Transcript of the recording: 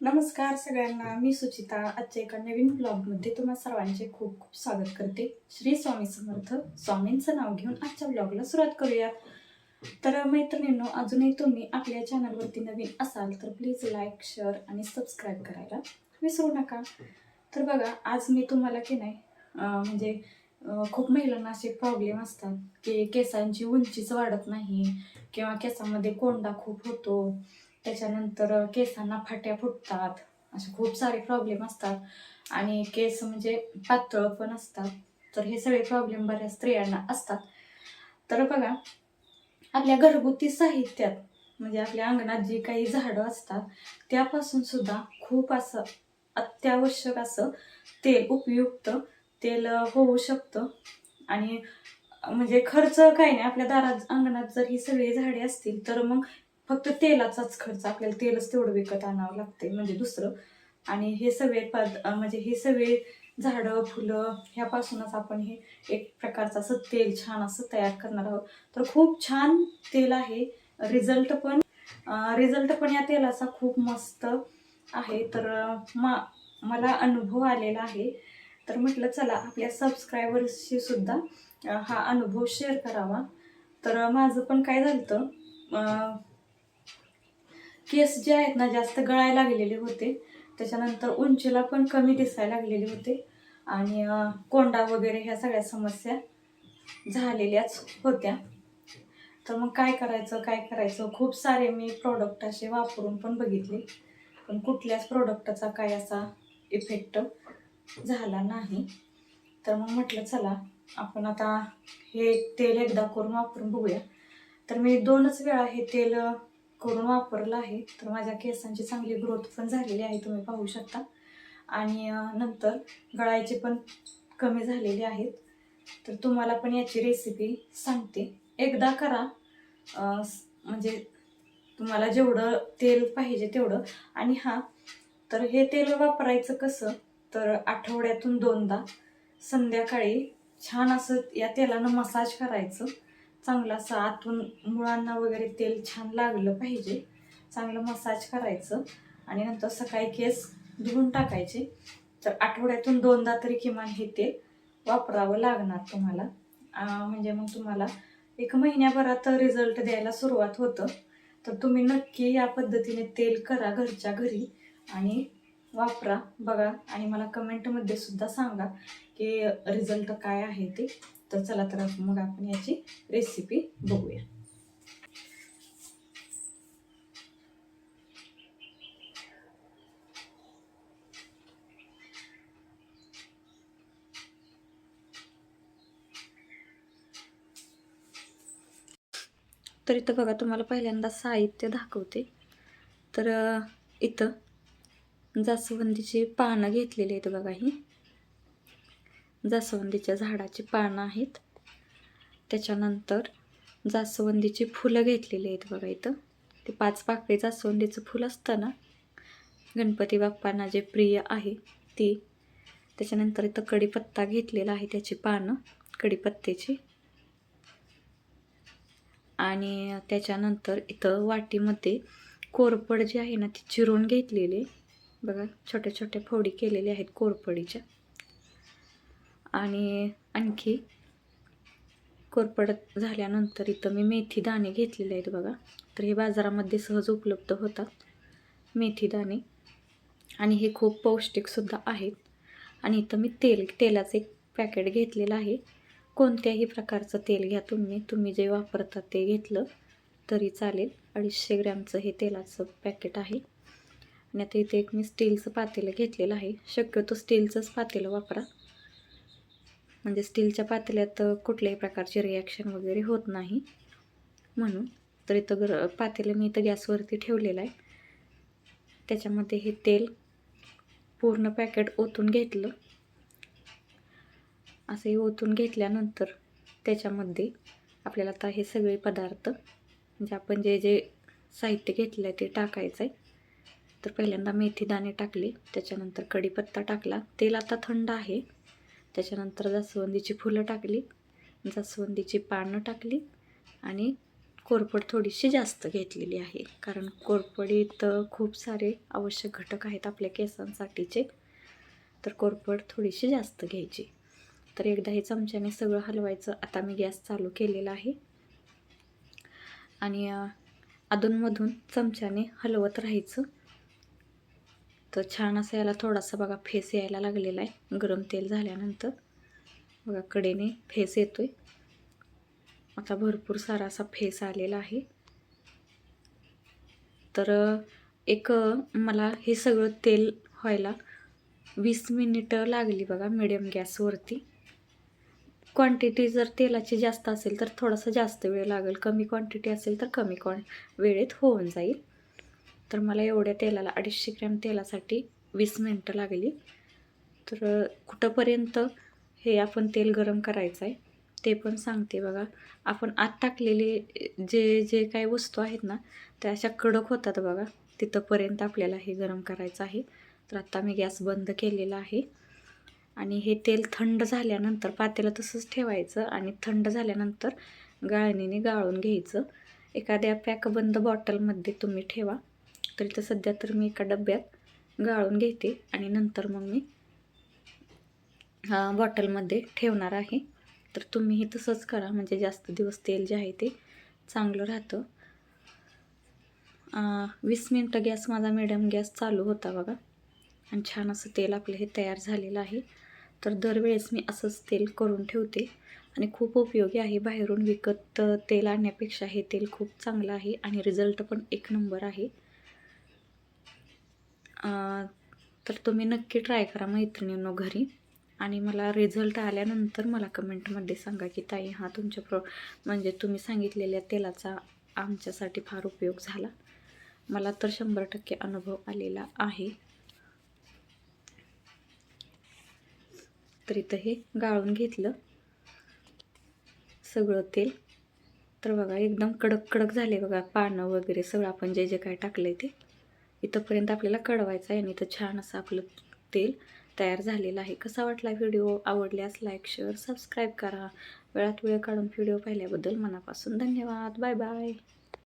नमस्कार सगळ्यांना मी सुचिता. आजच्या एका नवीन ब्लॉगमध्ये तुम्हा सर्वांचे खूप खूप स्वागत करते. श्री स्वामी समर्थ स्वामींचं नाव घेऊन आजच्या ब्लॉगला सुरुवात करूया. तर मैत्रिणींनो अजूनही तुम्ही आपल्या चॅनलवरती नवीन असाल तर प्लीज लाईक शेअर आणि सबस्क्राईब करायला विसरू नका. तर बघा आज मी तुम्हाला की नाही म्हणजे खूप महिलांना असे प्रॉब्लेम असतात की केसांची उंचीच वाढत नाही किंवा केसामध्ये कोंडा खूप होतो. त्याच्यानंतर केसांना फाट्या फुटतात. असे खूप सारे प्रॉब्लेम असतात. आणि केस म्हणजे पातळ पण असतात. तर हे सगळे प्रॉब्लेम बऱ्याच स्त्रियांना असतात. तर बघा आपल्या घरगुती साहित्यात म्हणजे आपल्या अंगणात जी काही झाडं असतात त्यापासून सुद्धा खूप असं अत्यावश्यक असं तेल उपयुक्त तेल होऊ शकतं. आणि म्हणजे खर्च काही नाही. आपल्या दारात अंगणात जर ही सगळी झाडे असतील तर मग फक्त तेलाचाच खर्च आपल्याला तेलच तेवढं विकत आणावं लागते म्हणजे दुसरं. आणि हे सगळे पद म्हणजे हे सगळे झाडं फुलं ह्यापासूनच आपण हे एक प्रकारचं असं तेल छान असं तयार करणार आहोत. तर खूप छान तेल आहे. रिझल्ट पण रिझल्ट पण या तेलाचा खूप मस्त आहे. तर मा मला अनुभव आलेला आहे. तर म्हटलं चला आपल्या सबस्क्रायबर्सशी सुद्धा हा अनुभव शेअर करावा. तर माझं पण काय झालं केस जे आहेत ना जास्त गळायला लागलेले होते. त्याच्यानंतर उंचीला पण कमी दिसायला लागलेले होते. आणि कोंडा वगैरे ह्या सगळ्या समस्या झालेल्याच होत्या. तर मग काय करायचं काय करायचं? खूप सारे मी प्रोडक्ट असे वापरून पण बघितले. पण कुठल्याच प्रोडक्टचा काय असा इफेक्ट झाला नाही. तर मग म्हटलं चला आपण आता हे तेल एकदा करून वापरून बघूया. तर मी दोनच वेळा हे तेल करून वापरलं आहे तर माझ्या केसांची चांगली ग्रोथ पण झालेली आहे तुम्ही पाहू शकता. आणि नंतर गळायचे पण कमी झालेले आहेत. तर तुम्हाला पण याची रेसिपी सांगते. एकदा करा म्हणजे तुम्हाला जेवढं तेल पाहिजे तेवढं. आणि हां तर हे तेल वापरायचं कसं? तर आठवड्यातून दोनदा संध्याकाळी छान असं या तेलानं मसाज करायचं. चांगला असं आतून मुळांना वगैरे तेल छान लागलं पाहिजे. चांगलं मसाज करायचं. आणि नंतर सकाळी केस धुवून टाकायचे. तर आठवड्यातून दोनदा तरी किमान हे तेल वापरावं लागणार तुम्हाला. म्हणजे मग तुम्हाला एक महिन्याभरात रिझल्ट द्यायला सुरुवात होतं. तर तुम्ही नक्की या पद्धतीने तेल करा घरच्या घरी आणि वापरा. बघा आणि मला कमेंटमध्ये सुद्धा सांगा की रिझल्ट काय आहे ते. तर चला तर मग आपण याची रेसिपी बघूया. तर इथं बघा तुम्हाला पहिल्यांदा साहित्य दाखवते. तर इथं जास्वंदीची पानं घेतलेली आहेत बघा ही. जास्वंदीच्या झाडाची पानं आहेत. त्याच्यानंतर जास्वंदीची फुलं घेतलेली आहेत बघा इथं. ते पाच पाकळी जास्वंदीचं फुल असतं ना गणपती बाप्पांना जे प्रिय आहे ती त्याच्यानंतर इथं कढीपत्ता घेतलेला आहे त्याची पानं कढीपत्त्याची. आणि त्याच्यानंतर इथं वाटीमध्ये कोरपड जी आहे ना ती चिरून घेतलेली बघा छोट्या छोट्या फोडी केलेल्या आहेत कोरपडीच्या. आणि आणखी कोरपडत झाल्यानंतर इथं मी मेथी दाणे घेतलेले आहेत बघा. तर हे बाजारामध्ये सहज उपलब्ध होतात मेथी दाणे. आणि हे खूप पौष्टिकसुद्धा आहेत. आणि इथं मी तेल तेलाचं एक पॅकेट घेतलेलं आहे. कोणत्याही प्रकारचं तेल घ्या तुम्ही. तुम्ही जे वापरता ते घेतलं तरी चालेल. अडीचशे ग्रॅमचं हे तेलाचं पॅकेट आहे. आणि आता इथे एक मी स्टीलचं पातेलं घेतलेलं आहे. शक्यतो स्टीलचंच पातेलं वापरा. म्हणजे स्टीलच्या पातेल्यात कुठल्याही प्रकारची रिॲक्शन वगैरे होत नाही. म्हणून तर इथं गर पातेलं मी इथं गॅसवरती ठेवलेलं आहे. त्याच्यामध्ये हे तेल पूर्ण पॅकेट ओतून घेतलं. असं हे ओतून घेतल्यानंतर त्याच्यामध्ये आपल्याला आता हे सगळे पदार्थ म्हणजे आपण जे जे साहित्य घेतलं आहे ते टाकायचं आहे तर पहिल्यांदा मेथीदाणे टाकले त्याच्यानंतर कढीपत्ता टाकला. तेल आता थंड आहे. त्याच्यानंतर जास्वंदीची फुलं टाकली जास्वंदीची पानं टाकली आणि कोरपड थोडीशी जास्त घेतलेली आहे. कारण कोरपडीत खूप सारे आवश्यक घटक आहेत आपल्या केसांसाठीचे. तर कोरपड थोडीशी जास्त घ्यायची. तर एकदा हे चमच्याने सगळं हलवायचं. आता मी गॅस चालू केलेला आहे. आणि अधूनमधून चमच्याने हलवत राहायचं. तर छान असं याला थोडासा बघा फेस यायला लागलेला आहे. गरम तेल झाल्यानंतर. बघा कडेने फेस येतो आहे आता भरपूर सारा असा फेस आलेला आहे. तर एक मला हे सगळं तेल व्हायला वीस मिनिटं लागली बघा मिडियम गॅसवरती क्वांटिटी जर तेलाची जास्त असेल तर थोडासा जास्त वेळ लागेल. कमी क्वांटिटी असेल तर कमी क्वां वेळेत होऊन जाईल. तर मला एवढ्या तेलाला अडीचशे ग्रॅम तेलासाठी वीस मिनटं लागली. तर कुठंपर्यंत हे आपण तेल गरम करायचं आहे ते पण सांगते बघा. आपण आत टाकलेले जे जे काही वस्तू आहेत ना त्या अशा कडक होतात बघा. तिथंपर्यंत आपल्याला हे गरम करायचं आहे. तर आत्ता मी गॅस बंद केलेला आहे. आणि हे तेल थंड झाल्यानंतर पातेलं तसंच ठेवायचं आणि थंड झाल्यानंतर गाळणीने गाळून घ्यायचं. एखाद्या पॅकबंद बॉटलमध्ये तुम्ही ठेवा. तर इथं सध्या तर मी एका डब्यात गाळून घेते आणि नंतर मग मी बॉटलमध्ये ठेवणार आहे. तर तुम्हीही तसंच करा म्हणजे जास्त दिवस तेल जे आहे ते चांगलं राहतं. वीस मिनटं गॅस माझा मिडियम गॅस चालू होता बघा. आणि छान असं तेल आपलं हे तयार झालेलं आहे. तर दरवेळेस मी असंच तेल करून ठेवते. आणि खूप उपयोगी आहे बाहेरून विकत तेल आणण्यापेक्षा हे तेल खूप चांगलं आहे आणि रिझल्ट पण एक नंबर आहे. तर तुम्ही नक्की ट्राय करा मैत्रिणींनो घरी. आणि मला रिझल्ट आल्यानंतर मला कमेंटमध्ये सांगा की ताई हा तुमच्या प्रो म्हणजे तुम्ही सांगितलेल्या तेलाचा आमच्यासाठी फार उपयोग झाला. मला तर शंभर टक्के अनुभव आलेला आहे. तर इथं हे गाळून घेतलं. सगळं तेल. तर बघा एकदम कडक कडक झाले बघा पानं वगैरे सगळं. आपण जे जे काय टाकलं आहे ते. इथंपर्यंत आपल्याला कळवायचं आहे आणि इथं छान असं आपलं तेल तयार झालेलं आहे. कसा वाटला व्हिडिओ? आवडल्यास लाईक शेअर सबस्क्राईब करा. वेळात वेळ काढून व्हिडिओ पाहिल्याबद्दल मनापासून धन्यवाद. Bye bye